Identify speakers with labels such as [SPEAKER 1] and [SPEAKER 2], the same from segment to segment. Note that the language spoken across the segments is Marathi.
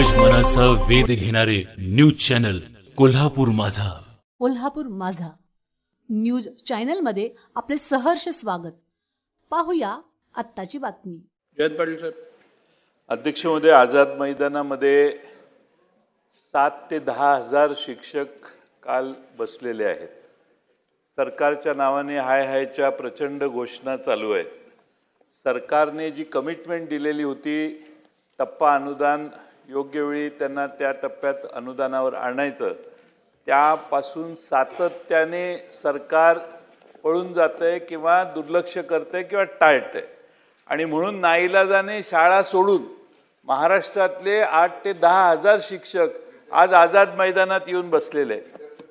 [SPEAKER 1] ज्ञानाचा वेध घेणारे न्यूज चॅनल कोल्हापूर माझा.
[SPEAKER 2] कोल्हापूर माझा. न्यूज चॅनलमध्ये आपले सहर्ष स्वागत. पाहूया आत्ताची बातमी.
[SPEAKER 3] जयंत पाटील साहेब
[SPEAKER 4] अध्यक्ष महोदय आझाद मैदानामध्ये सात ते दहा हजार शिक्षक काल बसलेले आहेत. सरकारच्या नावाने हाय हायच्या प्रचंड घोषणा चालू आहेत. सरकारने जी कमिटमेंट दिलेली होती टप्पा अनुदान योग्य वेळी त्यांना त्या टप्प्यात अनुदानावर आणायचं. त्यापासून सातत्याने सरकार पळून जातं आहे किंवा दुर्लक्ष करतं आहे किंवा टाळतं आहे आणि म्हणून नाईलाजाने शाळा सोडून महाराष्ट्रातले आठ ते दहा हजार शिक्षक आज आझाद मैदानात येऊन बसलेले आहेत.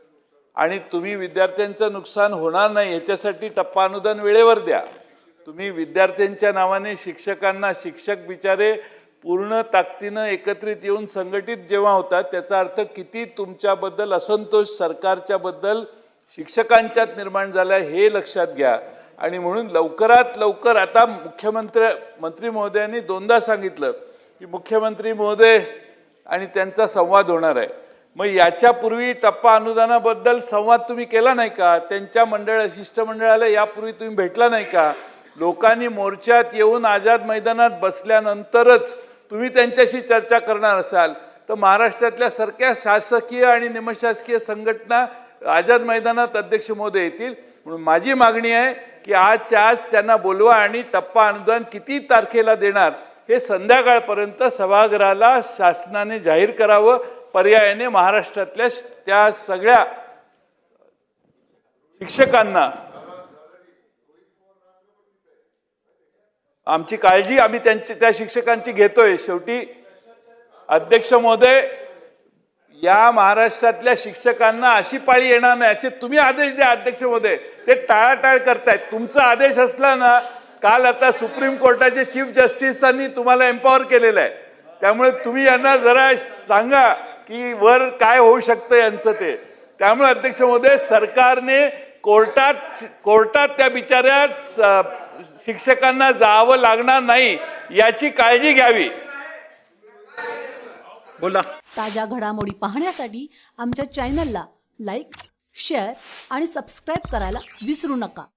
[SPEAKER 4] आणि तुम्ही विद्यार्थ्यांचं नुकसान होणार नाही याच्यासाठी टप्पा अनुदान वेळेवर द्या. तुम्ही विद्यार्थ्यांच्या नावाने शिक्षकांना शिक्षक बिचारे पूर्ण ताकदीनं एकत्रित येऊन संघटित जेव्हा होतात त्याचा अर्थ किती तुमच्याबद्दल असंतोष सरकारच्याबद्दल शिक्षकांच्यात निर्माण झाला हे लक्षात घ्या. आणि म्हणून लवकरात लवकर आता मुख्यमंत्री मंत्री महोदयांनी दोनदा सांगितलं की मुख्यमंत्री महोदय आणि त्यांचा संवाद होणार आहे. मग याच्यापूर्वी टप्पा अनुदानाबद्दल संवाद तुम्ही केला नाही का? त्यांच्या मंडळ शिष्टमंडळाला यापूर्वी तुम्ही भेटला नाही का? लोकांनी मोर्चात येऊन आझाद मैदानात बसल्यानंतरच तुम्ही त्यांच्याशी चर्चा करणार असाल तर महाराष्ट्रातल्या सारख्या शासकीय आणि निमशासकीय संघटना आझाद मैदानात अध्यक्ष महोदय येतील. म्हणून माझी मागणी आहे की आजच्या आज त्यांना बोलवा आणि टप्पा अनुदान किती तारखेला देणार हे संध्याकाळपर्यंत सभागृहाला शासनाने जाहीर करावं. पर्यायाने महाराष्ट्रातल्या त्या सगळ्या शिक्षकांना आमची काळजी आम्ही त्यांची त्या शिक्षकांची घेतोय. शेवटी अध्यक्ष महोदय या महाराष्ट्रातल्या शिक्षकांना अशी पाळी येणार नाही असे तुम्ही आदेश द्या अध्यक्ष महोदय. ते टाळाटाळ करतायत. तुमचा आदेश असला ना काल आता सुप्रीम कोर्टाचे चीफ जस्टिसांनी तुम्हाला एम्पॉवर केलेलं आहे. त्यामुळे तुम्ही यांना जरा सांगा की वर काय होऊ शकतं यांचं ते. त्यामुळे अध्यक्ष महोदय सरकारने कोर्टात कोर्टात त्या बिचाऱ्या स- शिक्षकांना जावं लागणार नाही याची काळजी घ्यावी.
[SPEAKER 3] बोला.
[SPEAKER 2] ताज्या घडामोडी पाहण्यासाठी आमच्या चॅनलला लाईक शेअर आणि सबस्क्राईब करायला विसरू नका.